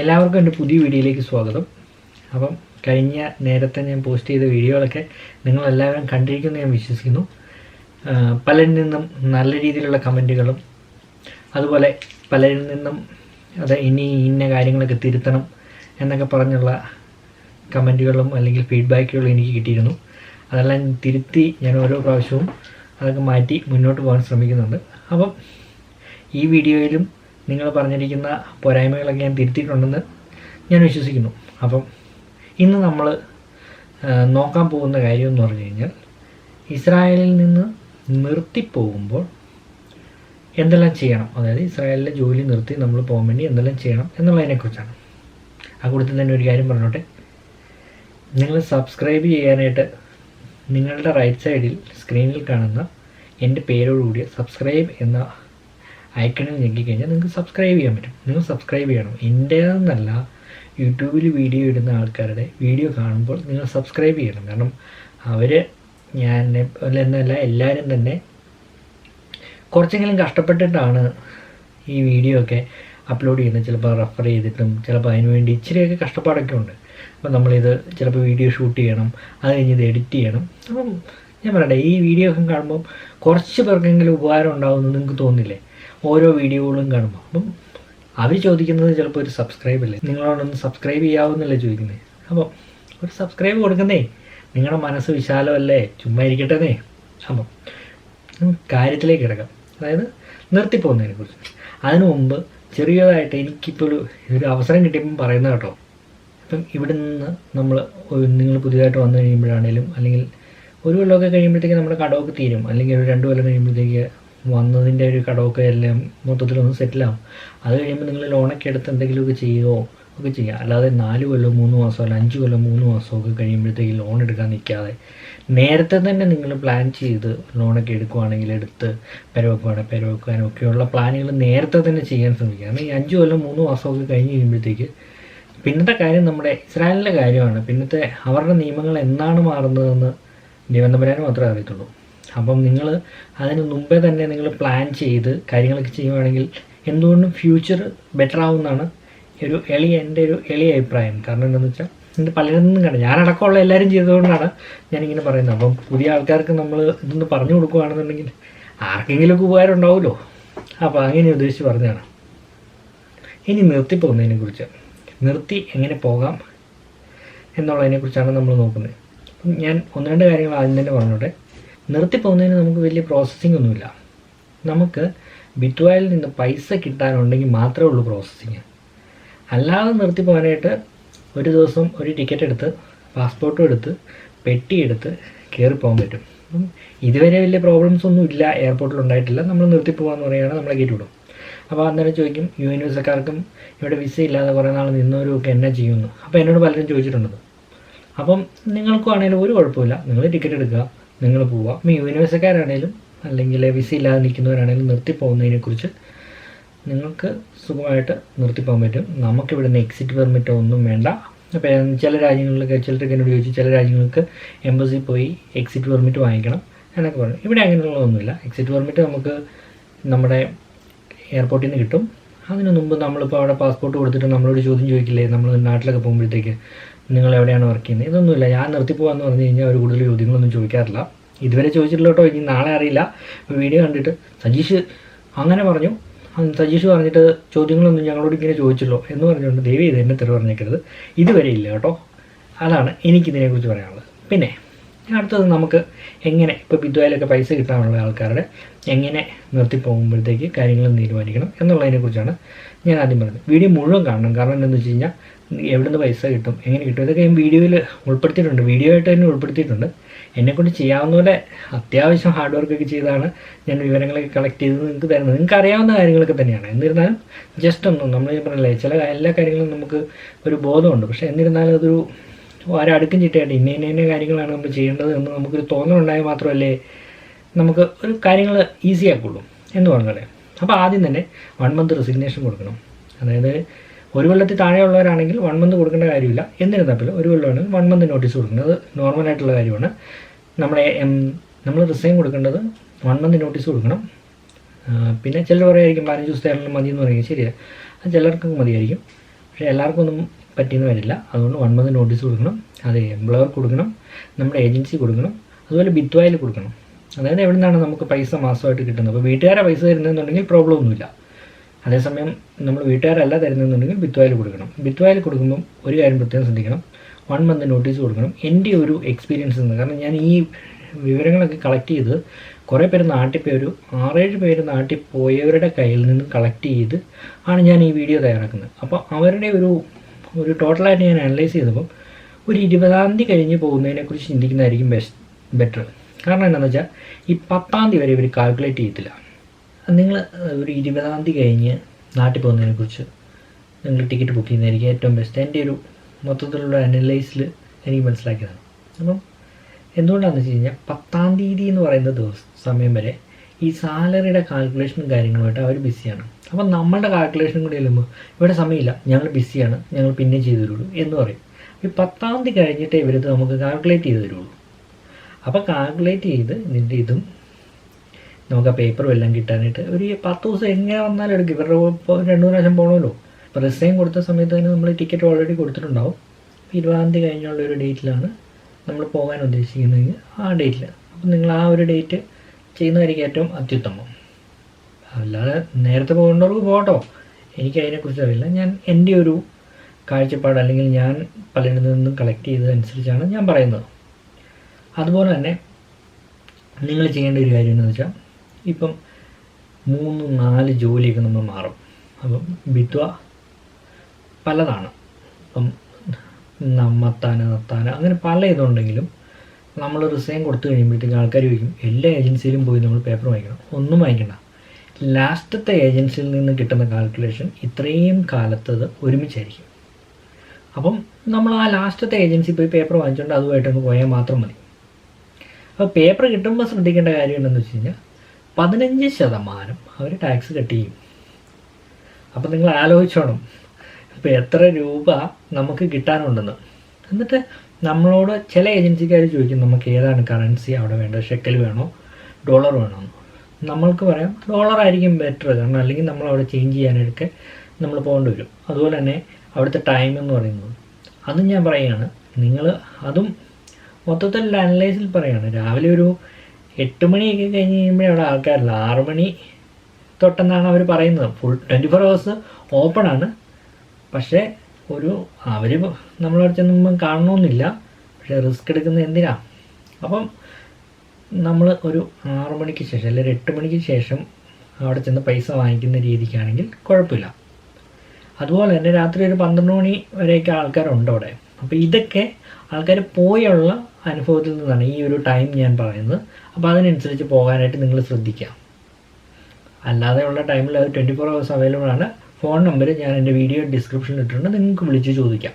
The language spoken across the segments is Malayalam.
എല്ലാവർക്കും എന്റെ പുതിയ വീഡിയോയിലേക്ക് സ്വാഗതം. അപ്പം കഴിഞ്ഞ നേരത്തെ ഞാൻ പോസ്റ്റ് ചെയ്ത വീഡിയോകളൊക്കെ നിങ്ങളെല്ലാവരും കണ്ടിരിക്കുമെന്ന് ഞാൻ വിശ്വസിക്കുന്നു. പലരിൽ നിന്നും നല്ല രീതിയിലുള്ള കമന്റുകളും അതുപോലെ പലരിൽ നിന്നും അത് ഇനി ഇന്ന കാര്യങ്ങളൊക്കെ തിരുത്തണം എന്നൊക്കെ പറഞ്ഞുള്ള കമന്റുകളും അല്ലെങ്കിൽ ഫീഡ്ബാക്കുകളും എനിക്ക് കിട്ടിയിരുന്നു. അതെല്ലാം തിരുത്തി ഞാൻ ഓരോ പ്രാവശ്യവും അതൊക്കെ മാറ്റി മുന്നോട്ട് പോകാൻ ശ്രമിക്കുന്നുണ്ട്. അപ്പം ഈ വീഡിയോയിലും നിങ്ങൾ പറഞ്ഞിരിക്കുന്ന പോരായ്മകളൊക്കെ ഞാൻ തിരുത്തിയിട്ടുണ്ടെന്ന് ഞാൻ വിശ്വസിക്കുന്നു. അപ്പം ഇന്ന് നമ്മൾ നോക്കാൻ പോകുന്ന കാര്യം എന്ന് പറഞ്ഞു കഴിഞ്ഞാൽ ഇസ്രായേലിൽ നിന്ന് നിർത്തിപ്പോകുമ്പോൾ എന്തെല്ലാം ചെയ്യണം? അതായത് ഇസ്രായേലിലെ ജോലി നിർത്തി നമ്മൾ പോകാൻ വേണ്ടി എന്തെല്ലാം ചെയ്യണം എന്നുള്ളതിനെക്കുറിച്ചാണ്. ആ കൂട്ടത്തിൽ തന്നെ ഒരു കാര്യം പറഞ്ഞോട്ടെ. നിങ്ങൾ സബ്സ്ക്രൈബ് ചെയ്യാനായിട്ട് നിങ്ങളുടെ റൈറ്റ് സൈഡിൽ സ്ക്രീനിൽ കാണുന്ന എന്റെ പേരോടുകൂടിയ സബ്സ്ക്രൈബ് എന്ന ഐക്കണിൽ ഞെക്കിക്കഴിഞ്ഞാൽ നിങ്ങൾക്ക് സബ്സ്ക്രൈബ് ചെയ്യാൻ പറ്റും. നിങ്ങൾ സബ്സ്ക്രൈബ് ചെയ്യണം. എന്റേതെന്നല്ല യൂട്യൂബിൽ വീഡിയോ ഇടുന്ന ആൾക്കാരുടെ വീഡിയോ കാണുമ്പോൾ നിങ്ങൾ സബ്സ്ക്രൈബ് ചെയ്യണം. കാരണം അവർ ഞാൻ എന്നല്ല എല്ലാവരും തന്നെ കുറച്ചെങ്കിലും കഷ്ടപ്പെട്ടിട്ടാണ് ഈ വീഡിയോ ഒക്കെ അപ്ലോഡ് ചെയ്യുന്നത്. ചിലപ്പോൾ റെഫർ ചെയ്തിട്ടും ചിലപ്പോൾ അതിന് വേണ്ടി ഇച്ചിരിയൊക്കെ കഷ്ടപ്പാടൊക്കെ ഉണ്ട്. അപ്പോൾ നമ്മളിത് ചിലപ്പോൾ വീഡിയോ ഷൂട്ട് ചെയ്യണം. അത് കഴിഞ്ഞ് ഇത് എഡിറ്റ് ചെയ്യണം. അപ്പം ഞാൻ പറയട്ടെ ഈ വീഡിയോ ഒക്കെ കാണുമ്പോൾ കുറച്ച് പേർക്കെങ്കിലും ഉപകാരം ഉണ്ടാകുമെന്ന് നിങ്ങൾക്ക് തോന്നില്ലേ? ഓരോ വീഡിയോകളും കാണുമ്പോൾ അപ്പം അവർ ചോദിക്കുന്നത് ചിലപ്പോൾ ഒരു സബ്സ്ക്രൈബ് അല്ലേ? നിങ്ങളോടൊന്ന് സബ്സ്ക്രൈബ് ചെയ്യാവുന്നല്ലേ ചോദിക്കുന്നത് അപ്പോൾ ഒരു സബ്സ്ക്രൈബ് കൊടുക്കുന്നേ. നിങ്ങളുടെ മനസ്സ് വിശാലമല്ലേ? ചുമ്മാ ഇരിക്കട്ടെന്നേ. അപ്പം നമുക്ക് കാര്യത്തിലേക്ക് കിടക്കാം. അതായത് നിർത്തിപ്പോകുന്നതിനെ കുറിച്ച്. അതിനു മുമ്പ് ചെറിയതായിട്ട് എനിക്കിപ്പോൾ ഒരു ഒരു അവസരം കിട്ടിയപ്പം പറയുന്നത് കേട്ടോ. ഇപ്പം ഇവിടെ നിന്ന് നമ്മൾ നിങ്ങൾ പുതിയതായിട്ട് വന്നു കഴിയുമ്പോഴാണേലും അല്ലെങ്കിൽ ഒരു കൊല്ലമൊക്കെ കഴിയുമ്പോഴത്തേക്ക് നമ്മുടെ കടമൊക്കെ തീരും. അല്ലെങ്കിൽ ഒരു രണ്ട് കൊല്ലം കഴിയുമ്പോഴത്തേക്ക് വന്നതിന്റെ ഒരു കടമൊക്കെ എല്ലാം മൊത്തത്തിലൊന്ന് സെറ്റിലാവും. അത് കഴിയുമ്പോൾ നിങ്ങൾ ലോണൊക്കെ എടുത്ത് എന്തെങ്കിലുമൊക്കെ ചെയ്യുമോ ഒക്കെ ചെയ്യുക അല്ലാതെ നാല് കൊല്ലം മൂന്ന് മാസം അല്ല അഞ്ച് കൊല്ലം മൂന്ന് മാസമൊക്കെ കഴിയുമ്പോഴത്തേക്ക് ലോൺ എടുക്കാൻ നിൽക്കാതെ നേരത്തെ തന്നെ നിങ്ങൾ പ്ലാൻ ചെയ്ത് ലോണൊക്കെ എടുക്കുവാണെങ്കിൽ എടുത്ത് പെരവെക്കുവാണെങ്കിൽ പെരവെക്കാനും ഒക്കെയുള്ള പ്ലാനുകൾ നേരത്തെ തന്നെ ചെയ്യാൻ ശ്രമിക്കുക. കാരണം ഈ അഞ്ച് കൊല്ലം മൂന്ന് മാസമൊക്കെ കഴിഞ്ഞ് കഴിയുമ്പോഴത്തേക്ക് പിന്നത്തെ കാര്യം നമ്മുടെ ഇസ്രായേലിന്റെ കാര്യമാണ്. പിന്നത്തെ അവരുടെ നിയമങ്ങൾ എന്നാണ് മാറുന്നതെന്ന് ദൈവന്തപരാന് മാത്രമേ അറിയത്തുള്ളൂ. അപ്പം നിങ്ങൾ അതിന് മുമ്പേ തന്നെ നിങ്ങൾ പ്ലാൻ ചെയ്ത് കാര്യങ്ങളൊക്കെ ചെയ്യുവാണെങ്കിൽ എന്തുകൊണ്ടും ഫ്യൂച്ചർ ബെറ്റർ ആവുമെന്നാണ് ഒരു എളി എന്റെ ഒരു എളിയ അഭിപ്രായം. കാരണം എന്താണെന്ന് വെച്ചാൽ ഇത് നിന്നും കണ്ടു ഞാനടക്കമുള്ള എല്ലാവരും ചെയ്തതുകൊണ്ടാണ് ഞാനിങ്ങനെ പറയുന്നത്. അപ്പം പുതിയ ആൾക്കാർക്ക് നമ്മൾ ഇതൊന്ന് പറഞ്ഞു കൊടുക്കുകയാണെന്നുണ്ടെങ്കിൽ ആർക്കെങ്കിലുമൊക്കെ ഉപകാരം ഉണ്ടാവുമല്ലോ അപ്പോൾ അങ്ങനെ ഉദ്ദേശിച്ച് പറഞ്ഞതാണ്. ഇനി നിർത്തി പോകുന്നതിനെ കുറിച്ച്. നിർത്തി എങ്ങനെ പോകാം എന്നുള്ളതിനെക്കുറിച്ചാണ് നമ്മൾ നോക്കുന്നത്. ഞാൻ ഒന്ന് രണ്ട് കാര്യങ്ങൾ ആദ്യം തന്നെ പറഞ്ഞോട്ടെ. നിർത്തി പോകുന്നതിന് നമുക്ക് വലിയ പ്രോസസ്സിംഗ് ഒന്നുമില്ല. നമുക്ക് ബിറ്റ്വായിൽ നിന്ന് പൈസ കിട്ടാനുണ്ടെങ്കിൽ മാത്രമേ ഉള്ളൂ പ്രോസസ്സിങ് അല്ലാതെ നിർത്തി പോകാനായിട്ട് ഒരു ദിവസം ഒരു ടിക്കറ്റ് എടുത്ത് പാസ്പോർട്ടും എടുത്ത് പെട്ടി എടുത്ത് കയറി പറ്റും. അപ്പം ഇതുവരെ വലിയ പ്രോബ്ലംസ് ഒന്നും ഇല്ല എയർപോർട്ടിൽ ഉണ്ടായിട്ടില്ല. നമ്മൾ നിർത്തി പറയുകയാണെങ്കിൽ നമ്മളെ കയറ്റി വിടും അപ്പോൾ അന്നേരം ചോദിക്കും യു എൻ വിസക്കാർക്കും ഇവിടെ വിസ ഇല്ലാതെ കുറേ നാൾ നിന്നവരും ഒക്കെ എന്നാ ചെയ്യുമെന്ന് അപ്പോൾ എന്നോട് പലരും ചോദിച്ചിട്ടുണ്ടത് അപ്പം നിങ്ങൾക്കും ആണെങ്കിലും ഒരു കുഴപ്പമില്ല. നിങ്ങൾ ടിക്കറ്റ് എടുക്കുക. നിങ്ങൾ പോവുക. അപ്പം യൂണിവേഴ്സുകാരാണേലും അല്ലെങ്കിൽ വിസ ഇല്ലാതെ നിൽക്കുന്നവരാണെങ്കിലും നിർത്തി പോകുന്നതിനെക്കുറിച്ച് നിങ്ങൾക്ക് സുഖമായിട്ട് നിർത്തിപ്പോകാൻ പറ്റും. നമുക്കിവിടെ നിന്ന് എക്സിറ്റ് പെർമിറ്റോ ഒന്നും വേണ്ട. അപ്പോൾ ചില രാജ്യങ്ങളിലൊക്കെ ചിലരൊക്കെ എന്നോട് ചോദിച്ചു ചില രാജ്യങ്ങൾക്ക് എംബസി പോയി എക്സിറ്റ് പെർമിറ്റ് വാങ്ങിക്കണം എന്നൊക്കെ പറഞ്ഞു. ഇവിടെ അങ്ങനെയുള്ളതൊന്നുമില്ല. എക്സിറ്റ് പെർമിറ്റ് നമുക്ക് നമ്മുടെ എയർപോർട്ടിൽ നിന്ന് കിട്ടും. അതിന് മുമ്പ് നമ്മളിപ്പോൾ അവിടെ പാസ്പോർട്ട് കൊടുത്തിട്ട് നമ്മളോട് ചോദ്യം ചോദിക്കില്ലേ? നമ്മൾ നാട്ടിലൊക്കെ പോകുമ്പോഴത്തേക്ക് നിങ്ങൾ എവിടെയാണ് വർക്ക് ചെയ്യുന്നത്? ഇതൊന്നുമില്ല. ഞാൻ നിർത്തി പോകാമെന്ന് പറഞ്ഞു കഴിഞ്ഞാൽ അവർ കൂടുതൽ ചോദ്യങ്ങളൊന്നും ചോദിക്കാറില്ല. ഇതുവരെ ചോദിച്ചിട്ടില്ല കേട്ടോ. ഇനി നാളെ അറിയില്ല. വീഡിയോ കണ്ടിട്ട് സജീഷ് അങ്ങനെ പറഞ്ഞു. സജീഷ് പറഞ്ഞിട്ട് ചോദ്യങ്ങളൊന്നും ഞങ്ങളോട് ഇങ്ങനെ ചോദിച്ചല്ലോ എന്ന് പറഞ്ഞുകൊണ്ട് ദേവി ഇത് എന്നെ തെറി പറഞ്ഞേക്കരുത് ഇതുവരെ ഇല്ല കേട്ടോ. അതാണ് എനിക്കിതിനെക്കുറിച്ച് പറയാനുള്ളത്. പിന്നെ അടുത്തത് നമുക്ക് എങ്ങനെ ഇപ്പോൾ ബിദ്വായിലൊക്കെ പൈസ കിട്ടാനുള്ള ആൾക്കാരുടെ എങ്ങനെ നിർത്തി പോകുമ്പോഴത്തേക്ക് കാര്യങ്ങൾ തീരുമാനിക്കണം എന്നുള്ളതിനെക്കുറിച്ചാണ് ഞാൻ ആദ്യം പറഞ്ഞത്. വീഡിയോ മുഴുവൻ കാണണം. കാരണം എന്താണെന്ന് വെച്ച് കഴിഞ്ഞാൽ എവിടെ നിന്ന് പൈസ കിട്ടും എങ്ങനെ കിട്ടും ഇതൊക്കെ ഞാൻ വീഡിയോയിൽ ഉൾപ്പെടുത്തിയിട്ടുണ്ട്. വീഡിയോ ആയിട്ട് തന്നെ ഉൾപ്പെടുത്തിയിട്ടുണ്ട്. എന്നെക്കൊണ്ട് ചെയ്യാവുന്ന പോലെ അത്യാവശ്യം ഹാർഡ് വർക്കൊക്കെ ചെയ്താണ് ഞാൻ വിവരങ്ങളൊക്കെ കളക്ട് ചെയ്ത് നിങ്ങൾക്ക് തരുന്നത്. നിങ്ങൾക്ക് അറിയാവുന്ന കാര്യങ്ങളൊക്കെ തന്നെയാണ്. എന്നിരുന്നാലും ജസ്റ്റ് ഒന്നും നമ്മൾ പറഞ്ഞില്ലേ ചില എല്ലാ കാര്യങ്ങളും നമുക്ക് ഒരു ബോധമുണ്ട്. പക്ഷേ എന്നിരുന്നാലും അതൊരു ഒരടുക്കും ചിട്ടയായിട്ട് ഇന്ന ഇന്ന ഇന്ന കാര്യങ്ങളാണ് നമ്മൾ ചെയ്യേണ്ടത് എന്ന് നമുക്കൊരു തോന്നലുണ്ടായാൽ മാത്രമല്ലേ നമുക്ക് ഒരു കാര്യങ്ങൾ ഈസി ആക്കുള്ളൂ എന്ന് പറഞ്ഞാലേ. അപ്പോൾ ആദ്യം തന്നെ വൺ മന്ത് റെസിഗ്നേഷൻ കൊടുക്കണം. അതായത് ഒരു കൊല്ലത്തിൽ താഴെയുള്ളവരാണെങ്കിൽ വൺ മന്ത് കൊടുക്കേണ്ട കാര്യമില്ല. എന്നിരുന്നാൽ ഒരു കൊല്ലമാണെങ്കിൽ വൺ മന്ത് നോട്ടീസ് കൊടുക്കുന്നത് നോർമൽ ആയിട്ടുള്ള കാര്യമാണ്. നമ്മുടെ നമ്മൾ റിസൈൻ കൊടുക്കേണ്ടത് വൺ മന്ത് നോട്ടീസ് കൊടുക്കണം. പിന്നെ ചിലർ പറയുമായിരിക്കും പതിനഞ്ച് ദിവസത്തെ മതി എന്ന് പറയുന്നത് ശരിയാണ് അത് ചിലർക്കും മതിയായിരിക്കും. പക്ഷേ എല്ലാവർക്കും ഒന്നും പറ്റിയെന്ന് വരില്ല. അതുകൊണ്ട് വൺ മന്ത് നോട്ടീസ് കൊടുക്കണം. അത് എംപ്ലോയർ കൊടുക്കണം. നമ്മുടെ ഏജൻസി കൊടുക്കണം. അതുപോലെ ബിത്വായിൽ കൊടുക്കണം. അതായത് എവിടെ നിന്നാണ് നമുക്ക് പൈസ മാസമായിട്ട് കിട്ടുന്നത്? അപ്പോൾ വീട്ടുകാരെ പൈസ തരുന്നതെന്നുണ്ടെങ്കിൽ പ്രോബ്ലം ഒന്നുമില്ല. അതേസമയം നമ്മൾ വീട്ടുകാരല്ല തരുന്നതെന്നുണ്ടെങ്കിൽ ബിത്വായിൽ കൊടുക്കണം. ബിത്വായിൽ കൊടുക്കുമ്പം ഒരു കാര്യം പ്രത്യേകം ശ്രദ്ധിക്കണം. വൺ മന്ത് നോട്ടീസ് കൊടുക്കണം. എന്റെ ഒരു എക്സ്പീരിയൻസ് നിന്ന് കാരണം ഞാൻ ഈ വിവരങ്ങളൊക്കെ കളക്ട് ചെയ്ത് കുറേ പേര് നാട്ടിൽ പോയി ഒരു ആറേഴ് പേര് നാട്ടിൽ പോയവരുടെ കയ്യിൽ നിന്ന് കളക്ട് ചെയ്ത് ആണ് ഞാൻ ഈ വീഡിയോ തയ്യാറാക്കുന്നത്. അപ്പോൾ അവരുടെ ഒരു ഒരു ടോട്ടലായിട്ട് ഞാൻ അനലൈസ് ചെയ്തപ്പം ഒരു ഇരുപതാം തീയതി കഴിഞ്ഞ് പോകുന്നതിനെക്കുറിച്ച് ചിന്തിക്കുന്നതായിരിക്കും ബെസ്റ്റ് ബെറ്റർ കാരണം എന്താണെന്ന് വെച്ചാൽ ഈ പത്താം തീയതി വരെ ഇവർ കാൽക്കുലേറ്റ് ചെയ്യത്തില്ല. നിങ്ങൾ ഒരു ഇരുപതാം തീയതി കഴിഞ്ഞ് നാട്ടിൽ പോകുന്നതിനെക്കുറിച്ച് നിങ്ങൾ ടിക്കറ്റ് ബുക്ക് ചെയ്യുന്നതായിരിക്കും ഏറ്റവും ബെസ്റ്റ് എന്റെ ഒരു മൊത്തത്തിലുള്ള അനലൈസിൽ എനിക്ക് മനസ്സിലാക്കിയതാണ്. അപ്പം എന്തുകൊണ്ടാണെന്ന് വെച്ച് കഴിഞ്ഞാൽ പത്താം തീയതി എന്ന് പറയുന്ന ദിവസം സമയം വരെ ഈ സാലറിയുടെ കാൽക്കുലേഷനും കാര്യങ്ങളുമായിട്ട് അവർ ബിസിയാണ് അപ്പം നമ്മളുടെ കാൽക്കുലേഷനും കൂടി ചെല്ലുമ്പോൾ ഇവിടെ സമയമില്ല. ഞങ്ങൾ ബിസിയാണ് ഞങ്ങൾ പിന്നെ ചെയ്തു തരുള്ളൂ എന്ന് പറയും. ഈ പത്താം തീയതി കഴിഞ്ഞിട്ടേ ഇവരത് നമുക്ക് കാൽക്കുലേറ്റ് ചെയ്തു തരുള്ളൂ. അപ്പോൾ കാൽക്കുലേറ്റ് ചെയ്ത് ഇതിന്റെ ഇതും നമുക്ക് ആ പേപ്പറും എല്ലാം കിട്ടാനായിട്ട് ഒരു പത്ത് ദിവസം എങ്ങനെ വന്നാലും എടുക്കും. ഇവരുടെ ഇപ്പോൾ രണ്ടു പ്രാവശ്യം പോകണമല്ലോ അപ്പോൾ കൊടുത്ത സമയത്ത് തന്നെ നമ്മൾ ടിക്കറ്റ് ഓൾറെഡി കൊടുത്തിട്ടുണ്ടാവും. ഇരുപതാം തീയതി കഴിഞ്ഞുള്ള ഒരു ഡേറ്റിലാണ് നമ്മൾ പോകാൻ ഉദ്ദേശിക്കുന്നതെങ്കിൽ ആ ഡേറ്റിൽ അപ്പം നിങ്ങൾ ആ ഒരു ഡേറ്റ് ചെയ്യുന്നതായിരിക്കും ഏറ്റവും അത്യുത്തമം. അല്ലാതെ നേരത്തെ പോകേണ്ടവർക്ക് പോകട്ടോ. എനിക്ക് അതിനെക്കുറിച്ച് അറിയില്ല. ഞാൻ എന്റെ ഒരു കാഴ്ചപ്പാട് അല്ലെങ്കിൽ ഞാൻ പലരിൽ നിന്നും കളക്ട് ചെയ്തതനുസരിച്ചാണ് ഞാൻ പറയുന്നത്. അതുപോലെ തന്നെ നിങ്ങൾ ചെയ്യേണ്ട ഒരു കാര്യം എന്ന് വെച്ചാൽ ഇപ്പം മൂന്ന് നാല് ജോലിയൊക്കെ നമ്മൾ മാറും. അപ്പം ബിത്വ പലതാണ്. ഇപ്പം നമ്മത്താന നത്താന അങ്ങനെ പല ഇതുണ്ടെങ്കിലും നമ്മൾ റിസൈൻ കൊടുത്തു കഴിയുമ്പോഴത്തേക്ക് ആൾക്കാർ ചോദിക്കും എല്ലാ ഏജൻസിയിലും പോയി നമ്മൾ പേപ്പർ വാങ്ങിക്കണം ഒന്നും വാങ്ങിക്കണ്ട ലാസ്റ്റത്തെ ഏജൻസിയിൽ നിന്ന് കിട്ടുന്ന കാൽക്കുലേഷൻ ഇത്രയും കാലത്തത് ഒരുമിച്ചായിരിക്കും. അപ്പം നമ്മൾ ആ ലാസ്റ്റത്തെ ഏജൻസി പോയി പേപ്പർ വാങ്ങിച്ചുകൊണ്ട് അതുമായിട്ട് അങ്ങ് പോയാൽ മാത്രം മതി. അപ്പോൾ പേപ്പർ കിട്ടുമ്പോൾ ശ്രദ്ധിക്കേണ്ട കാര്യം എന്താണെന്ന് വെച്ച് കഴിഞ്ഞാൽ പതിനഞ്ച് ശതമാനം അവർ ടാക്സ് കട്ട് ചെയ്യും. അപ്പം നിങ്ങൾ ആലോചിച്ചോണം. ഇപ്പം എത്ര രൂപ നമുക്ക് കിട്ടാനുണ്ടെന്ന്. എന്നിട്ട് നമ്മളോട് ചില ഏജൻസിക്കാർ ചോദിക്കും നമുക്ക് ഏതാണ് കറൻസി അവിടെ വേണ്ടത്? ഷെക്കൽ വേണോ? ഡോളർ വേണോ? നമ്മൾക്ക് പറയാം ഡോളർ ആയിരിക്കും ബെറ്റർ കാരണം അല്ലെങ്കിൽ നമ്മൾ അവിടെ ചേഞ്ച് ചെയ്യാനൊക്കെ നമ്മൾ പോകേണ്ടി വരും. അതുപോലെ തന്നെ അവിടുത്തെ ടൈം എന്ന് പറയുന്നത്. അതും ഞാൻ പറയുകയാണ്. നിങ്ങൾ അതും മൊത്തത്തിൽ അനലൈസിൽ പറയുകയാണ്. രാവിലെ ഒരു എട്ട് മണിയൊക്കെ കഴിഞ്ഞ് കഴിയുമ്പോഴേ അവിടെ ആൾക്കാരില്ല. ആറ് മണി തൊട്ടെന്നാണ് അവർ പറയുന്നത്. Full twenty four hours open ആണ്. പക്ഷേ ഒരു അവർ നമ്മളവിടെ ചെന്നുമ്പോൾ കാണണമെന്നില്ല പക്ഷേ റിസ്ക് എടുക്കുന്നത് എന്തിനാ? അപ്പം നമ്മൾ ഒരു ആറ് മണിക്ക് ശേഷം അല്ലെങ്കിൽ എട്ട് മണിക്ക് ശേഷം അവിടെ ചെന്ന് പൈസ വാങ്ങിക്കുന്ന രീതിക്കാണെങ്കിൽ കുഴപ്പമില്ല. അതുപോലെ തന്നെ രാത്രി ഒരു പന്ത്രണ്ട് മണി വരെയൊക്കെ ആൾക്കാരുണ്ട് അവിടെ. അപ്പോൾ ഇതൊക്കെ ആൾക്കാർ പോയുള്ള അനുഭവത്തിൽ നിന്നാണ് ഈ ഒരു ടൈം ഞാൻ പറയുന്നത്. അപ്പോൾ അതിനനുസരിച്ച് പോകാനായിട്ട് നിങ്ങൾ ശ്രദ്ധിക്കാം. അല്ലാതെ ഉള്ള ടൈമിൽ അത് ട്വന്റി ഫോർ ഹവേഴ്സ് അവൈലബിൾ ആണ്. ഫോൺ നമ്പർ ഞാൻ എന്റെ വീഡിയോ ഡിസ്ക്രിപ്ഷനിൽ ഇട്ടിട്ടുണ്ട്. നിങ്ങൾക്ക് വിളിച്ച് ചോദിക്കാം.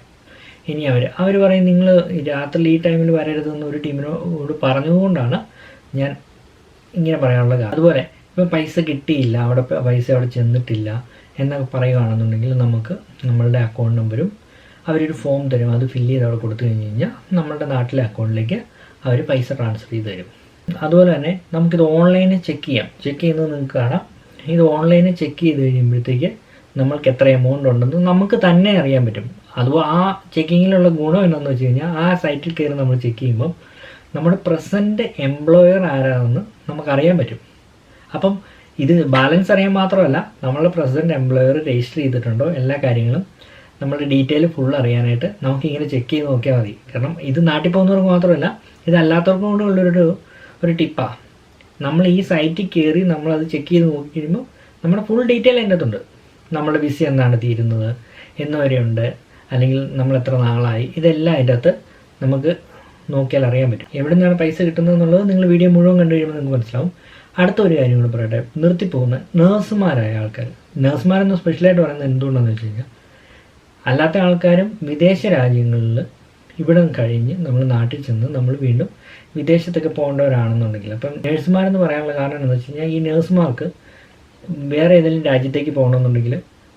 ഇനി അവർ അവർ പറയും നിങ്ങൾ രാത്രി ഈ ടൈമിൽ വരരുതെന്ന് ഒരു ടീമിനോട് പറഞ്ഞതുകൊണ്ടാണ് ഞാൻ ഇങ്ങനെ പറയാനുള്ള അതുപോലെ ഇപ്പോൾ പൈസ കിട്ടിയില്ല അവിടെ പൈസ അവിടെ ചെന്നിട്ടില്ല എന്നൊക്കെ പറയുകയാണെന്നുണ്ടെങ്കിൽ നമുക്ക് നമ്മളുടെ അക്കൗണ്ട് നമ്പരും അവരൊരു ഫോം തരും. അത് ഫില്ല് ചെയ്ത് അവിടെ കൊടുത്തു കഴിഞ്ഞ് കഴിഞ്ഞാൽ നമ്മളുടെ നാട്ടിലെ അക്കൗണ്ടിലേക്ക് അവർ പൈസ ട്രാൻസ്ഫർ ചെയ്ത് തരും. അതുപോലെ തന്നെ നമുക്കിത് ഓൺലൈനിൽ ചെക്ക് ചെയ്യാം. ചെക്ക് ചെയ്യുന്നത് നിങ്ങൾക്ക് കാണാം. ഇത് ഓൺലൈനിൽ ചെക്ക് ചെയ്ത് കഴിയുമ്പോഴത്തേക്ക് നമ്മൾക്ക് എത്ര എമൗണ്ട് ഉണ്ടെന്ന് നമുക്ക് തന്നെ അറിയാൻ പറ്റും. അതുപോലെ ആ ചെക്കിങ്ങിലുള്ള ഗുണം എന്താണെന്ന് വെച്ച് കഴിഞ്ഞാൽ ആ സൈറ്റിൽ കയറി നമ്മൾ ചെക്ക് ചെയ്യുമ്പം നമ്മുടെ പ്രസന്റ് എംപ്ലോയർ ആരാണെന്ന് നമുക്കറിയാൻ പറ്റും. അപ്പം ഇത് ബാലൻസ് അറിയാൻ മാത്രമല്ല നമ്മളുടെ പ്രസന്റ് എംപ്ലോയർ രജിസ്റ്റർ ചെയ്തിട്ടുണ്ടോ എല്ലാ കാര്യങ്ങളും നമ്മുടെ ഡീറ്റെയിൽ ഫുൾ അറിയാനായിട്ട് നമുക്ക് ഇങ്ങനെ ചെക്ക് ചെയ്ത് നോക്കിയാൽ മതി. കാരണം ഇത് നാട്ടിൽ പോകുന്നവർക്ക് മാത്രമല്ല ഇതല്ലാത്തവർക്കും കൂടെ ഉള്ളൊരു ഒരു ടിപ്പാണ് നമ്മൾ ഈ സൈറ്റിൽ കയറി നമ്മളത് ചെക്ക് ചെയ്ത് നോക്കി കഴിയുമ്പോൾ നമ്മുടെ ഫുൾ ഡീറ്റെയിൽ അതിന്റെ അകത്തുണ്ട് നമ്മുടെ വിസ എന്നാണ് തീരുന്നത് എന്ന് വരെയുണ്ട് അല്ലെങ്കിൽ നമ്മൾ എത്ര നാളായി ഇതെല്ലാം അതിന്റെ അകത്ത് നമുക്ക് നോക്കിയാൽ അറിയാൻ പറ്റും. എവിടെ നിന്നാണ് പൈസ കിട്ടുന്നത് എന്നുള്ളത് നിങ്ങൾ വീഡിയോ മുഴുവൻ കണ്ടു കഴിയുമ്പോൾ നിങ്ങൾക്ക് മനസ്സിലാവും. അടുത്ത ഒരു കാര്യം കൂടെ പറയട്ടെ. നിർത്തിപ്പോകുന്ന നേഴ്സുമാരായ ആൾക്കാർ നേഴ്സുമാരെന്ന് സ്പെഷ്യലായിട്ട് പറയുന്നത് എന്തുകൊണ്ടാണെന്ന് വെച്ച് കഴിഞ്ഞാൽ അല്ലാത്ത ആൾക്കാരും വിദേശ രാജ്യങ്ങളിൽ ഇവിടെ കഴിഞ്ഞ് നമ്മൾ നാട്ടിൽ ചെന്ന് നമ്മൾ വീണ്ടും വിദേശത്തൊക്കെ പോകേണ്ടവരാണെന്നുണ്ടെങ്കിൽ. അപ്പം നേഴ്സുമാരെന്ന് പറയാനുള്ള കാരണം എന്താണെന്ന് വെച്ച് കഴിഞ്ഞാൽ ഈ നേഴ്സുമാർക്ക് വേറെ ഏതെങ്കിലും രാജ്യത്തേക്ക് പോകണമെന്നുണ്ടെങ്കിൽ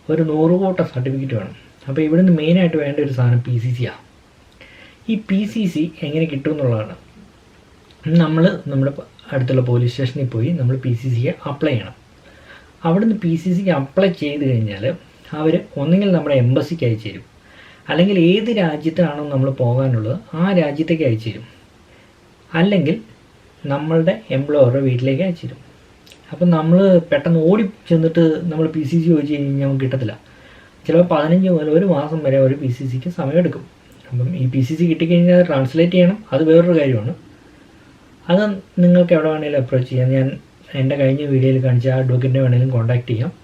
ഒരു നൂറ് കോട്ട സർട്ടിഫിക്കറ്റ് വേണം. അപ്പോൾ ഇവിടുന്ന് മെയിനായിട്ട് വേണ്ട ഒരു സാധനം പി സി സി ആണ് ഈ പി സി സി എങ്ങനെ കിട്ടും എന്നുള്ളതാണ്. നമ്മൾ നമ്മുടെ അടുത്തുള്ള പോലീസ് സ്റ്റേഷനിൽ പോയി നമ്മൾ പി സി സിയെ അപ്ലൈ ചെയ്യണം. അവിടുന്ന് പി സി സിക്ക് അപ്ലൈ ചെയ്ത് കഴിഞ്ഞാൽ അവർ ഒന്നുകിൽ നമ്മുടെ എംബസിക്ക് അയച്ചു തരും. അല്ലെങ്കിൽ ഏത് രാജ്യത്താണോ നമ്മൾ പോകാനുള്ളത് ആ രാജ്യത്തേക്ക് അയച്ചു തരും. അല്ലെങ്കിൽ നമ്മളുടെ എംപ്ലോയറുടെ വീട്ടിലേക്ക് അയച്ചു തരും. അപ്പം നമ്മൾ പെട്ടെന്ന് ഓടി ചെന്നിട്ട് നമ്മൾ പി സി സി ചോദിച്ചു കഴിഞ്ഞാൽ നമുക്ക് കിട്ടത്തില്ല. ചിലപ്പോൾ പതിനഞ്ച് മുതൽ ഒരു മാസം വരെ ഒരു പി സി സിക്ക് സമയമെടുക്കും. അപ്പം ഈ പി സി സി കിട്ടിക്കഴിഞ്ഞാൽ അത് ട്രാൻസ്ലേറ്റ് ചെയ്യണം. അത് വേറൊരു കാര്യമാണ്. അത് നിങ്ങൾക്ക് എവിടെ വേണമെങ്കിലും അപ്രോച്ച് ചെയ്യാം. ഞാൻ എന്റെ കഴിഞ്ഞ വീഡിയോയിൽ കാണിച്ച ആ അഡ്വക്കേറ്റിനെ വേണമെങ്കിലും കോൺടാക്ട് ചെയ്യാം.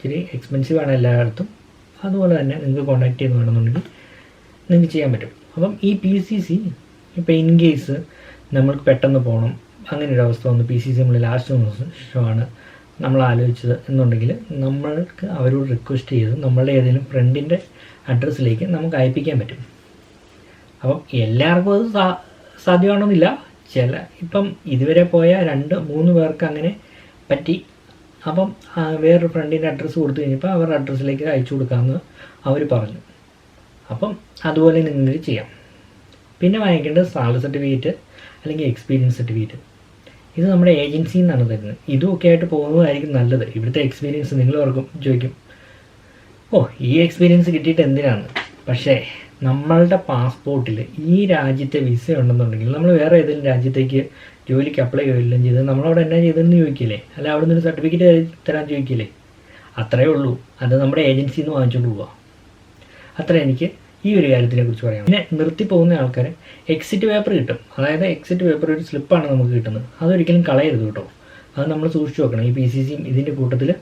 ഇച്ചിരി എക്സ്പെൻസീവ് ആണ് എല്ലായിടത്തും. അതുപോലെ തന്നെ നിങ്ങൾക്ക് കോൺടാക്ട് ചെയ്യുന്ന വേണമെന്നുണ്ടെങ്കിൽ നിങ്ങൾക്ക് ചെയ്യാൻ പറ്റും. അപ്പം ഈ പി സി സി ഇപ്പോൾ ഇൻ കേസ് നമ്മൾക്ക് പെട്ടെന്ന് പോകണം അങ്ങനെ ഒരു അവസ്ഥ വന്നു പി സി സി നമ്മൾ ലാസ്റ്റ് ആണ് നമ്മൾ ആലോചിച്ചത് എന്നുണ്ടെങ്കിൽ നമ്മൾക്ക് അവരോട് റിക്വസ്റ്റ് ചെയ്ത് നമ്മളുടെ ഏതെങ്കിലും ഫ്രണ്ടിന്റെ അഡ്രസ്സിലേക്ക് നമുക്ക് അയപ്പിക്കാൻ പറ്റും. അപ്പം എല്ലാവർക്കും അത് സാ സാധ്യമാണെന്നില്ല. ചില ഇപ്പം ഇതുവരെ പോയ രണ്ട് മൂന്ന് പേർക്ക് അങ്ങനെ പറ്റി അപ്പം വേറൊരു ഫ്രണ്ടിന്റെ അഡ്രസ്സ് കൊടുത്തു കഴിഞ്ഞപ്പോൾ അവരുടെ അഡ്രസ്സിലേക്ക് അയച്ചു കൊടുക്കാമെന്ന് അവർ പറഞ്ഞു. അപ്പം അതുപോലെ നിങ്ങൾക്ക് ചെയ്യാം. പിന്നെ വാങ്ങിക്കേണ്ടത് സാലറി സർട്ടിഫിക്കറ്റ് അല്ലെങ്കിൽ എക്സ്പീരിയൻസ് സർട്ടിഫിക്കറ്റ് ഇത് നമ്മുടെ ഏജൻസിയിൽ നിന്നാണ് തരുന്നത്. ഇതുമൊക്കെ ആയിട്ട് പോകുന്നതായിരിക്കും നല്ലത്. ഇവിടുത്തെ എക്സ്പീരിയൻസ് നിങ്ങൾ ഓർക്കും ചോദിക്കും ഓ ഈ എക്സ്പീരിയൻസ് കിട്ടിയിട്ട് എന്തിനാണ്? പക്ഷേ നമ്മളുടെ പാസ്പോർട്ടിൽ ഈ രാജ്യത്തെ വിസ ഉണ്ടെന്നുണ്ടെങ്കിൽ നമ്മൾ വേറെ ഏതെങ്കിലും രാജ്യത്തേക്ക് ജോലിക്ക് അപ്ലൈ ചെയ്യുകയെല്ലാം ചെയ്ത് നമ്മളവിടെ എന്നാ ചെയ്തതെന്ന് ചോദിക്കില്ലേ? അല്ല അവിടെ നിന്ന് സർട്ടിഫിക്കറ്റ് തരാൻ ചോദിക്കില്ലേ? അത്രയേ ഉള്ളൂ. അത് നമ്മുടെ ഏജൻസിയിൽ നിന്ന് വാങ്ങിച്ചുകൊണ്ട് പോവാം. അത്ര എനിക്ക് ഈ ഒരു കാര്യത്തിനെ കുറിച്ച് പറയാം പിന്നെ നിർത്തി പോകുന്ന ആൾക്കാർ എക്സിറ്റ് പേപ്പർ കിട്ടും. അതായത് എക്സിറ്റ് പേപ്പർ ഒരു സ്ലിപ്പാണ് നമുക്ക് കിട്ടുന്നത്. അതൊരിക്കലും കളയരുത് കേട്ടോ. അത് നമ്മൾ സൂക്ഷിച്ചു വെക്കണം. ഈ പി സി സിയും ഇതിന്റെ കൂട്ടത്തിൽ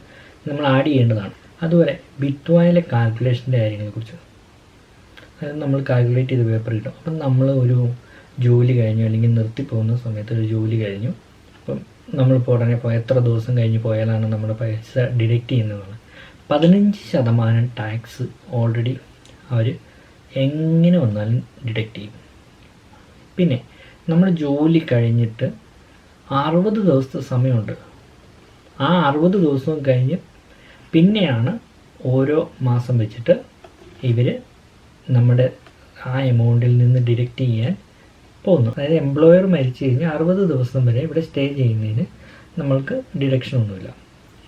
നമ്മൾ ആഡ് ചെയ്യേണ്ടതാണ്. അതുപോലെ ബിറ്റ്വായിലെ കാൽക്കുലേഷന്റെ കാര്യങ്ങളെക്കുറിച്ച് നമ്മൾ കാൽക്കുലേറ്റ് ചെയ്ത് പേപ്പർ കിട്ടും അപ്പം നമ്മൾ ഒരു ജോലി കഴിഞ്ഞു അല്ലെങ്കിൽ നിർത്തി പോകുന്ന സമയത്ത് ഒരു ജോലി കഴിഞ്ഞു. അപ്പം നമ്മളിപ്പോൾ ഉടനെ പോയാൽ എത്ര ദിവസം കഴിഞ്ഞ് പോയാലാണ് നമ്മുടെ പൈസ ഡിഡക്റ്റ് ചെയ്യുന്നതാണ്. പതിനഞ്ച് ശതമാനം ടാക്സ് ഓൾറെഡി അവർ എങ്ങനെ വന്നാലും ഡിഡക്റ്റ് ചെയ്യും. പിന്നെ നമ്മൾ ജോലി കഴിഞ്ഞിട്ട് അറുപത് ദിവസത്തെ സമയമുണ്ട്. ആ അറുപത് ദിവസവും കഴിഞ്ഞ് പിന്നെയാണ് ഓരോ മാസം വെച്ചിട്ട് ഇവർ നമ്മുടെ ആ എമൗണ്ടിൽ നിന്ന് ഡിഡക്റ്റ് ചെയ്യാൻ പോകുന്നു. അതായത് എംപ്ലോയർ മരിച്ചു കഴിഞ്ഞാൽ അറുപത് ദിവസം വരെ ഇവിടെ സ്റ്റേ ചെയ്യുന്നതിന് നമ്മൾക്ക് ഡിഡക്ഷൻ ഒന്നുമില്ല.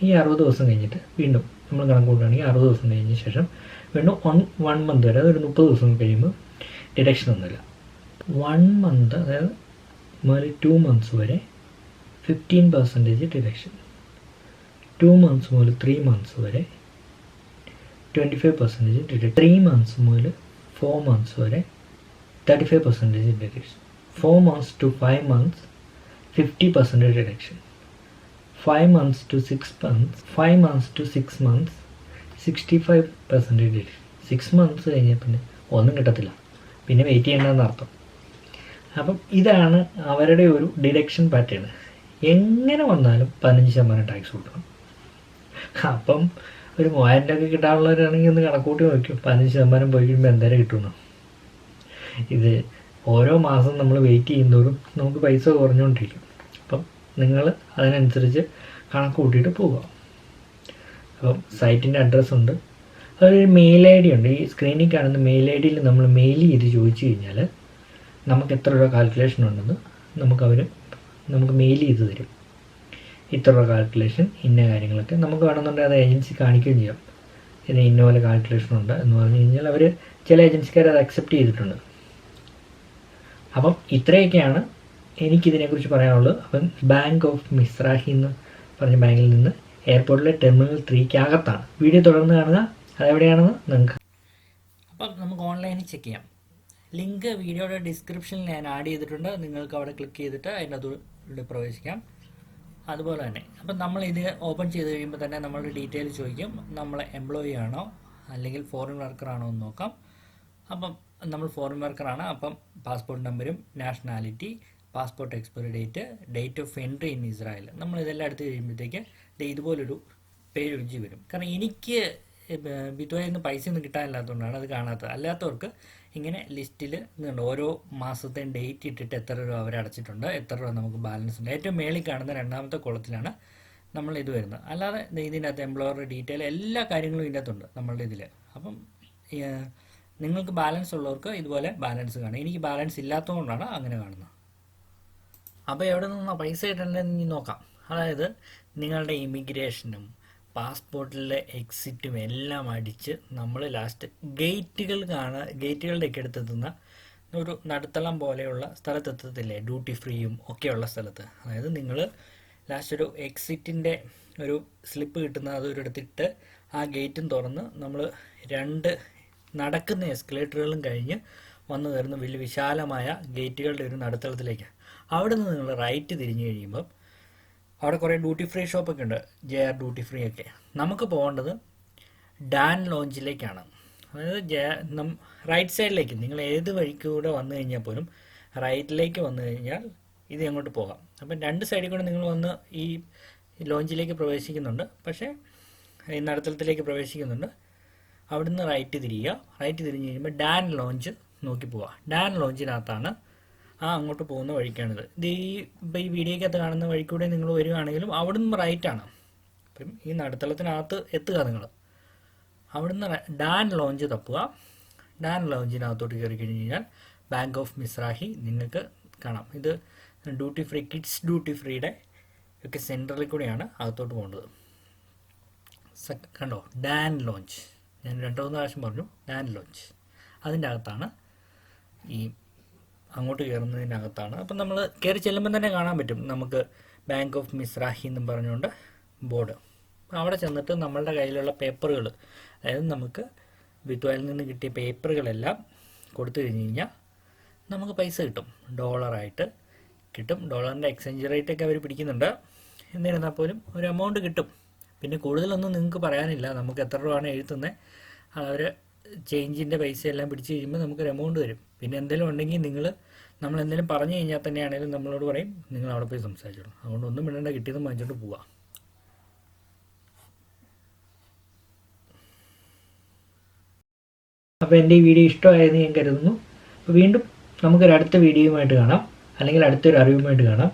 ഈ അറുപത് ദിവസം കഴിഞ്ഞിട്ട് വീണ്ടും നമ്മൾ കണക്ക് കൂട്ടുകയാണെങ്കിൽ അറുപത് ദിവസം കഴിഞ്ഞ ശേഷം വീണ്ടും വൺ വൺ മന്ത് വരെ അതൊരു മുപ്പത് ദിവസം കഴിയുമ്പോൾ ഡിഡക്ഷൻ ഒന്നുമില്ല. വൺ മന്ത് അതായത് മുതൽ ടു മന്ത്സ് വരെ fifteen percentage deduction two months മുതൽ ത്രീ മന്ത്സ് വരെ twenty five percentage deduction three months മുതൽ ഫോർ മന്ത്സ് വരെ thirty five percentage deduction four months to five months fifty percentage deduction five months to six months five months to six months sixty five percentage deduction six months കഴിഞ്ഞാൽ പിന്നെ ഒന്നും കിട്ടത്തില്ല. പിന്നെ വെയിറ്റ് ചെയ്യേണ്ടതെന്ന് അർത്ഥം. അപ്പം ഇതാണ് അവരുടെ ഒരു ഡിഡക്ഷൻ പാറ്റേൺ എങ്ങനെ വന്നാലും പതിനഞ്ച് ശതമാനം ടാക്സ് കൊടുക്കണം. അപ്പം ഒരു മൂവായിരം രൂപ കിട്ടാനുള്ളവരാണെങ്കിൽ ഒന്ന് കണക്കൂട്ടി നോക്കും പതിനഞ്ച് ശതമാനം പോയി കഴിയുമ്പോൾ എന്തായാലും കിട്ടുന്നു ഇത് ഓരോ മാസം നമ്മൾ വെയിറ്റ് ചെയ്യുന്നതോറും നമുക്ക് പൈസ കുറഞ്ഞുകൊണ്ടിരിക്കും. അപ്പം നിങ്ങൾ അതിനനുസരിച്ച് കണക്ക് കൂട്ടിയിട്ട് പോവുക. അപ്പം സൈറ്റിന്റെ അഡ്രസ്സ് ഉണ്ട്. അതൊരു മെയിൽ ഐ ഡി ഉണ്ട്. ഈ സ്ക്രീനിൽ കാണുന്ന മെയിൽ ഐ ഡിയിൽ നമ്മൾ മെയിൽ ചെയ്ത് ചോദിച്ചു കഴിഞ്ഞാൽ നമുക്ക് എത്ര രൂപ കാൽക്കുലേഷൻ ഉണ്ടെന്ന് നമുക്കവർ നമുക്ക് മെയിൽ ചെയ്ത് തരും. ഇത്ര കാൽക്കുലേഷൻ ഇന്ന കാര്യങ്ങളൊക്കെ നമുക്ക് വേണമെന്നുണ്ടെങ്കിൽ അത് ഏജൻസി കാണിക്കുകയും ചെയ്യാം. ഇതിന് ഇന്ന പോലെ കാൽക്കുലേഷൻ ഉണ്ട് എന്ന് പറഞ്ഞു കഴിഞ്ഞാൽ അവർ ചില ഏജൻസിക്കാർ അത് അക്സെപ്റ്റ് ചെയ്തിട്ടുണ്ട്. അപ്പം ഇത്രയൊക്കെയാണ് എനിക്കിതിനെക്കുറിച്ച് പറയാനുള്ളത്. അപ്പം ബാങ്ക് ഓഫ് മിസ്രാഹി എന്ന് പറഞ്ഞ ബാങ്കിൽ നിന്ന് എയർപോർട്ടിലെ ടെർമിനൽ ത്രീക്ക് അകത്താണ് വീഡിയോ തുടർന്ന് കാണുക. അതെവിടെയാണെന്ന് നിങ്ങൾക്ക് അപ്പം നമുക്ക് ഓൺലൈനിൽ ചെക്ക് ചെയ്യാം. ലിങ്ക് വീഡിയോയുടെ ഡിസ്ക്രിപ്ഷനിൽ ഞാൻ ആഡ് ചെയ്തിട്ടുണ്ട്. നിങ്ങൾക്ക് അവിടെ ക്ലിക്ക് ചെയ്തിട്ട് അതിനകത്തൂടെ പ്രവേശിക്കാം. അതുപോലെ തന്നെ. അപ്പം നമ്മൾ ഇത് ഓപ്പൺ ചെയ്ത് കഴിയുമ്പോൾ തന്നെ നമ്മളുടെ ഡീറ്റെയിൽ ചോദിക്കും. നമ്മൾ എംപ്ലോയി ആണോ അല്ലെങ്കിൽ ഫോറിൻ വർക്കർ ആണോ എന്ന് നോക്കാം. അപ്പം നമ്മൾ ഫോറിൻ വർക്കറാണ് അപ്പം പാസ്പോർട്ട് നമ്പരും nationality passport expiry date date of entry in Israel നമ്മൾ ഇതെല്ലാം എടുത്ത് കഴിയുമ്പോഴത്തേക്ക് ഇതുപോലൊരു പേജ് രുചി വരും. കാരണം എനിക്ക് ബിറ്റോയിൽ നിന്ന് പൈസ ഒന്നും കിട്ടാനില്ലാത്തതുകൊണ്ടാണ് അത് കാണാത്തത്. അല്ലാത്തവർക്ക് ഇങ്ങനെ ലിസ്റ്റിൽ ഇതുണ്ട്. ഓരോ മാസത്തെയും ഡേറ്റ് ഇട്ടിട്ട് എത്ര രൂപ അവർ അടച്ചിട്ടുണ്ട് എത്ര രൂപ നമുക്ക് ബാലൻസ് ഉണ്ട്. ഏറ്റവും മേളിൽ കാണുന്ന രണ്ടാമത്തെ കുളത്തിലാണ് നമ്മൾ ഇത് വരുന്നത്. അല്ലാതെ ഇതിന്റെ അകത്ത് എംപ്ലോയറുടെ ഡീറ്റെയിൽ എല്ലാ കാര്യങ്ങളും ഇതിന്റെ അകത്തുണ്ട് നമ്മളുടെ ഇതിൽ അപ്പം നിങ്ങൾക്ക് ബാലൻസ് ഉള്ളവർക്ക് ഇതുപോലെ ബാലൻസ് കാണും. എനിക്ക് ബാലൻസ് ഇല്ലാത്തതുകൊണ്ടാണ് അങ്ങനെ കാണുന്നത്. അപ്പോൾ എവിടെ നിന്നാണ് പൈസ കിട്ടേണ്ടതെന്ന് നോക്കാം. അതായത് നിങ്ങളുടെ ഇമിഗ്രേഷനും പാസ്പോർട്ടിലെ എക്സിറ്റും എല്ലാം അടിച്ച് നമ്മൾ ലാസ്റ്റ് ഗേറ്റുകൾ കാണാൻ ഗേറ്റുകളുടെയൊക്കെ അടുത്തെത്തുന്ന ഒരു നടുത്തളം പോലെയുള്ള സ്ഥലത്തെത്തത്തില്ലേ? ഡ്യൂട്ടി ഫ്രീയും ഒക്കെയുള്ള സ്ഥലത്ത്. അതായത് നിങ്ങൾ ലാസ്റ്റ് ഒരു എക്സിറ്റിന്റെ ഒരു സ്ലിപ്പ് കിട്ടുന്ന അതൊരിടത്തിട്ട് ആ ഗേറ്റും തുറന്ന് നമ്മൾ രണ്ട് നടക്കുന്ന എസ്കലേറ്ററുകളും കഴിഞ്ഞ് വന്നു കയറുന്ന വലിയ വിശാലമായ ഗേറ്റുകളുടെ ഒരു നടുത്തളത്തിലേക്ക്. അവിടെ നിന്ന് നിങ്ങൾ റൈറ്റ് തിരിഞ്ഞു കഴിയുമ്പം അവിടെ കുറേ ഡ്യൂട്ടി ഫ്രീ ഷോപ്പൊക്കെ ഉണ്ട്. ജെ ആർ ഡ്യൂട്ടി ഫ്രീ ഒക്കെ. നമുക്ക് പോകേണ്ടത് ഡാൻ ലോഞ്ചിലേക്കാണ് അതായത് ജെ റൈറ്റ് സൈഡിലേക്ക് നിങ്ങൾ ഏത് വഴിക്കൂടെ വന്നു കഴിഞ്ഞാൽ പോലും റൈറ്റിലേക്ക് വന്നു കഴിഞ്ഞാൽ ഇത് അങ്ങോട്ട് പോകാം. അപ്പം രണ്ട് സൈഡിൽ കൂടെ നിങ്ങൾ വന്ന് ഈ ലോഞ്ചിലേക്ക് പ്രവേശിക്കുന്നുണ്ട്. പക്ഷേ ഈ നടത്തലത്തിലേക്ക് പ്രവേശിക്കുന്നുണ്ട്. അവിടുന്ന് റൈറ്റ് തിരിയുക. റൈറ്റ് തിരിഞ്ഞ് കഴിയുമ്പോൾ ഡാൻ ലോഞ്ച് നോക്കി പോവുക. ഡാൻ ലോഞ്ചിനകത്താണ് ആ അങ്ങോട്ട് പോകുന്ന വഴിക്കാണിത്. ഇത് ഈ ഈ വീഡിയോക്കകത്ത് കാണുന്ന വഴിക്കൂടെ നിങ്ങൾ വരികയാണെങ്കിലും നിന്ന് റൈറ്റാണ് അപ്പം ഈ നടുത്തളത്തിനകത്ത് എത്തുക നിങ്ങൾ. അവിടുന്ന് ഡാൻ ലോഞ്ച് തപ്പുക. ഡാൻ ലോഞ്ചിനകത്തോട്ട് കയറി കഴിഞ്ഞ് കഴിഞ്ഞാൽ ബാങ്ക് ഓഫ് മിസ്രാഹി നിങ്ങൾക്ക് കാണാം. ഇത് ഡ്യൂട്ടി ഫ്രീ കിഡ്സ് ഡ്യൂട്ടി ഫ്രീയുടെ ഒക്കെ സെന്ററിൽ കൂടെയാണ് അകത്തോട്ട് പോകേണ്ടത്. കണ്ടോ? ഡാൻ ലോഞ്ച് ഞാൻ രണ്ടോ മൂന്ന് പ്രാവശ്യം പറഞ്ഞു. ഡാൻ ലോഞ്ച് അതിന്റെ അകത്താണ് ഈ അങ്ങോട്ട് കയറുന്നതിനകത്താണ്. അപ്പം നമ്മൾ കയറി ചെല്ലുമ്പോൾ തന്നെ കാണാൻ പറ്റും. നമുക്ക് ബാങ്ക് ഓഫ് മിസ്രാഹി എന്നും പറഞ്ഞുകൊണ്ട് ബോർഡ്. അവിടെ ചെന്നിട്ട് നമ്മളുടെ കയ്യിലുള്ള പേപ്പറുകൾ അതായത് നമുക്ക് വിത്വാലിൽ നിന്ന് കിട്ടിയ പേപ്പറുകളെല്ലാം കൊടുത്തു കഴിഞ്ഞ് കഴിഞ്ഞാൽ നമുക്ക് പൈസ കിട്ടും. ഡോളറായിട്ട് കിട്ടും. ഡോളറിന്റെ എക്സ്ചേഞ്ച് റേറ്റ് ഒക്കെ അവർ പിടിക്കുന്നുണ്ട്. എന്നിരുന്നാൽ പോലും ഒരു എമൗണ്ട് കിട്ടും. പിന്നെ കൂടുതലൊന്നും നിങ്ങൾക്ക് പറയാനില്ല. നമുക്ക് എത്ര രൂപയാണ് എഴുത്തുന്നത് അവർ ചേഞ്ചിന്റെ പൈസ എല്ലാം പിടിച്ച് കഴിയുമ്പോൾ നമുക്കൊരു എമൗണ്ട് വരും. പിന്നെ എന്തെങ്കിലും ഉണ്ടെങ്കിൽ നിങ്ങൾ നമ്മൾ എന്തെങ്കിലും പറഞ്ഞു കഴിഞ്ഞാൽ തന്നെയാണെങ്കിലും നമ്മളോട് പറയും നിങ്ങൾ അവിടെ പോയി സംസാരിച്ചോളൂ. അതുകൊണ്ട് ഒന്നും വിടേണ്ട കിട്ടിയത് വാങ്ങിച്ചോണ്ട് പോവാം. അപ്പോൾ എന്റെ ഈ വീഡിയോ ഇഷ്ടമായെന്ന് ഞാൻ കരുതുന്നു. അപ്പോൾ വീണ്ടും നമുക്കൊരു അടുത്ത വീഡിയോയുമായിട്ട് കാണാം. അല്ലെങ്കിൽ അടുത്തൊരു അറിവുമായിട്ട് കാണാം.